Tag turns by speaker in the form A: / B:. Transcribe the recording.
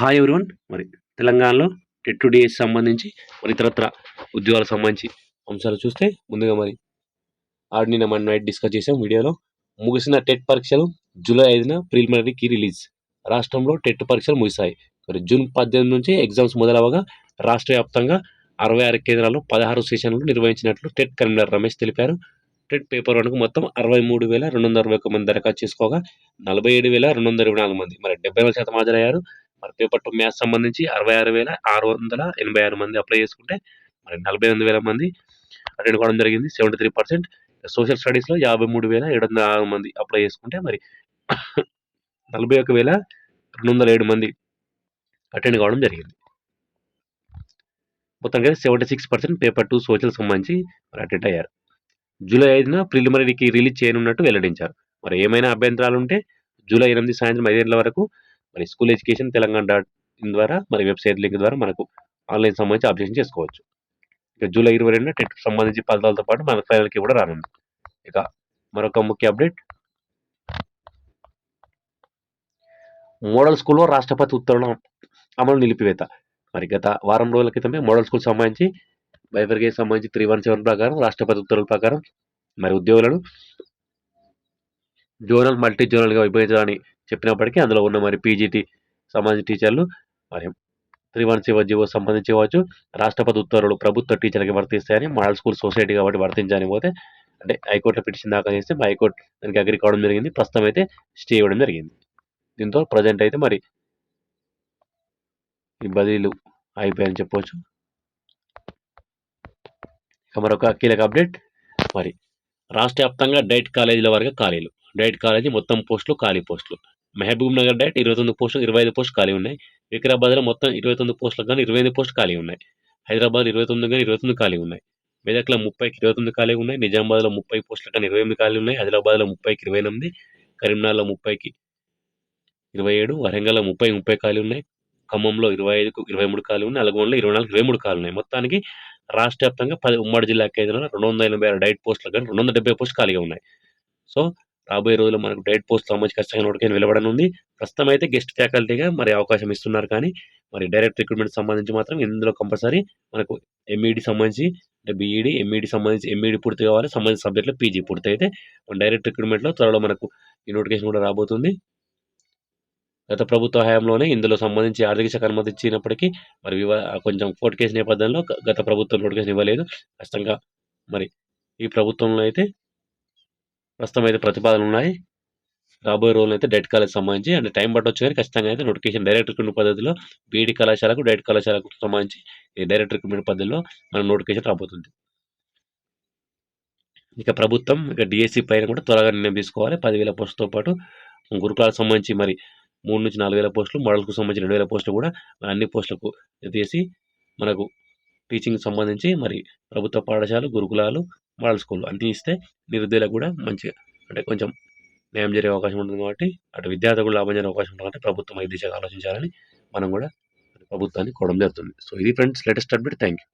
A: Hi everyone మరి తెలంగాణలో TET to DS సంబంధించి మరి ఇతరత్ర ఉద్యోగాలకు సంబంధించి అంశాలు చూస్తే ముందుగా మరి ఆడు నిన్న మన నైట్ డిస్కస్ చేసాం వీడియోలో. ముగిసిన టెట్ పరీక్షలు జూలై ఐదున ప్రిలిమినరీకి రిలీజ్. రాష్ట్రంలో టెట్ పరీక్షలు ముగిశాయి. మరి జూన్ పద్దెనిమిది నుంచి ఎగ్జామ్స్ మొదలవగా రాష్ట్ర వ్యాప్తంగా అరవై ఆరు కేంద్రాల్లో పదహారు సెషన్లు నిర్వహించినట్లు టెట్ కన్వీనర్ రమేష్ తెలిపారు. టెట్ పేపర్ వన్కు మొత్తం అరవై మూడు వేల రెండు వందల అరవై ఒక మంది దరఖాస్తు చేసుకోగా నలభై ఏడు వేల రెండు వందల ఇరవై నాలుగు మంది మరి డెబ్బై నాలుగు శాతం హాజరయ్యారు. మరి పేపర్ టూ మ్యాథ్స్ సంబంధించి అరవై ఆరు వేల ఆరు వందల ఎనభై ఆరు మంది అప్లై చేసుకుంటే మరి నలభై ఎనిమిది వేల మంది అటెండ్ కావడం జరిగింది. సెవెంటీ త్రీ పర్సెంట్ సోషల్ స్టడీస్లో యాభై మూడు వేల ఏడు వందల ఆరు మంది అప్లై చేసుకుంటే మరి నలభై ఒక వేల రెండు వందల ఏడు మంది అటెండ్ కావడం జరిగింది. మొత్తంగా seventy six percent paper two social సంబంధించి మరి అటెండ్ అయ్యారు. జూలై ఐదున ప్రిలిమినరీకి రిలీజ్ చేయనున్నట్టు వెల్లడించారు. మరి ఏమైనా అభ్యంతరాలు ఉంటే జూలై ఎనిమిది సాయంత్రం ఐదేళ్ళ వరకు మరి school education Telangana dot in ద్వారా మరి వెబ్సైట్ లింక్ ద్వారా మనకు ఆన్లైన్ సంబంధించి అప్లికేషన్ చేసుకోవచ్చు. ఇక జూలై ఇరవై రెండున టెట్ సంబంధించి ఫలితాలతో పాటు మన ఫైనల్కి కూడా రానుంది. ఇక మరొక ముఖ్య అప్డేట్. మోడల్ స్కూల్లో రాష్ట్రపతి ఉత్తర్వుల అమలు నిలిపివేత. మరి గత వారం రోజుల క్రితమే మోడల్ స్కూల్ సంబంధించి బైఫర్గే సంబంధించి త్రీ వన్ సెవెన్ ప్రకారం రాష్ట్రపతి ఉత్తర్వుల ప్రకారం మరి ఉద్యోగులను జోనల్ మల్టీ జోనల్గా విభజించడానికి చెప్పినప్పటికీ అందులో ఉన్న మరి పీజీటీ సంబంధించిన టీచర్లు మరి త్రీ వన్ సెవెన్ జీవో సంబంధించి కావచ్చు రాష్ట్రపతి ఉత్తర్వులు ప్రభుత్వ టీచర్లకి వర్తిస్తాయని మోడల్ స్కూల్ సొసైటీ కాబట్టి వర్తించని పోతే అంటే హైకోర్టులో పిటిషన్ దాఖలు చేస్తే హైకోర్టు దానికి అగ్రి కావడం జరిగింది ప్రస్తుతం అయితే స్టే ఇవ్వడం జరిగింది. దీంతో ప్రజెంట్ అయితే మరి ఈ బదిలీలు అయిపోయాయని చెప్పవచ్చు ఇక మరొక కీలక అప్డేట్ మరి రాష్ట్ర వ్యాప్తంగా డైట్ కాలేజీల వరకు ఖాళీలు. డైట్ కాలేజీ మొత్తం పోస్టులు ఖాళీ పోస్టులు. మహబూబ్ నగర్ డైట్ ఇరవై తొమ్మిది పోస్టులు ఇరవై ఐదు పోస్టులు ఖాళీ ఉన్నాయి. వికారాబాద్లో మొత్తం ఇరవై తొమ్మిది పోస్టులకు కానీ ఇరవై ఐదు పోస్టులు ఖాళీ ఉన్నాయి. హైదరాబాద్ ఇరవై తొమ్మిది కానీ ఇరవై తొమ్మిది ఖాళీ ఉన్నాయి. మెదక్లో ముప్పైకి ఇరవై తొమ్మిది ఖాళీ ఉన్నాయి. నిజామాబాద్లో ముప్పై పోస్టులు కానీ ఇరవై ఎనిమిది ఖాళీ ఉన్నాయి. హైదరాబాద్లో ముప్పైకి ఇరవై ఎనిమిది కరీంనగర్లో ముప్పైకి ఇరవై ఏడు వరంగల్లో ముప్పై ముప్పై ఖాళీ ఉన్నాయి. ఖమ్మంలో ఇరవై ఐదుకు ఇరవై మూడు ఖాళీ ఉన్నాయి. నల్గొండలో ఇరవై నాలుగు ఇరవై మూడు ఖాళీ ఉన్నాయి. మొత్తానికి రాష్ట్ర వ్యాప్తంగా పది ఉమ్మడి జిల్లా కేంద్రంలో రెండు వందల ఎనభై ఆరు డైట్ పోస్టులు కానీ రెండు వందల డెబ్బై పోస్టులు ఖాళీగా ఉన్నాయి. సో రాబోయే రోజుల్లో మనకు డైట్ పోస్ట్ సంబంధించి ఖచ్చితంగా నోటిఫికేషన్ వెలువడనుంది. ప్రస్తుతం అయితే గెస్ట్ ఫ్యాకల్టీగా మరి అవకాశం ఇస్తున్నారు కానీ మరి డైరెక్ట్ రిక్రూట్మెంట్ సంబంధించి మాత్రం ఇందులో కంపల్సరీ మనకు ఎంఈడి సంబంధించి అంటే బీఈడి ఎంఈడి సంబంధించి ఎంఈడి పూర్తి కావాలి. సంబంధించిన సబ్జెక్టులో పీజీ పూర్తి అయితే డైరెక్ట్ రిక్రూట్మెంట్లో త్వరలో మనకు ఈ నోటిఫికేషన్ కూడా రాబోతుంది. గత ప్రభుత్వ హయాంలోనే ఇందులో సంబంధించి ఆర్థిక శాఖ అనుమతి ఇచ్చినప్పటికీ మరి వివా కొంచెం కోర్టు కేసు నేపథ్యంలో గత ప్రభుత్వం నోటిఫికేషన్ ఇవ్వలేదు. ఖచ్చితంగా మరి ఈ ప్రభుత్వంలో అయితే ప్రస్తుతం అయితే ప్రతిపాదనలు ఉన్నాయి. రాబోయే రోజులు అయితే డైట్ కాలేజ్ సంబంధించి అంటే టైం పట్టొచ్చు కానీ ఖచ్చితంగా అయితే నోటిఫికేషన్ డైరెక్ట్ రిక్రూట్మెంట్ పద్ధతిలో బీఈడి కళాశాలకు డైట్ కళాశాలకు సంబంధించి ఈ డైరెక్ట్ రిక్రూట్మెంట్ పద్ధతిలో మన నోటిఫికేషన్ రాబోతుంది. ఇక ప్రభుత్వం ఇక డిఎస్సి పైన కూడా త్వరగా నిర్ణయం తీసుకోవాలి. పదివేల పోస్టుతో పాటు గురుకులాలకు సంబంధించి మరి మూడు నుంచి నాలుగు వేల పోస్టులు మోడల్కు సంబంధించి రెండు వేల పోస్టులు కూడా మరి అన్ని పోస్టులకు తీసి మనకు టీచింగ్ సంబంధించి మరి ప్రభుత్వ పాఠశాలలు గురుకులాలు మోడల్ స్కూల్ అన్ని ఇస్తే నిరుద్యోగులకు కూడా మంచిగా అంటే కొంచెం న్యాయం జరిగే అవకాశం ఉంటుంది కాబట్టి అటు విద్యార్థులకు లాభం జరిగే అవకాశం ఉంటుంది కాబట్టి ప్రభుత్వం ఈ దిశగా ఆలోచించాలని మనం కూడా ప్రభుత్వాన్ని కోవడం జరుగుతుంది. సో ఇది friends latest update thank you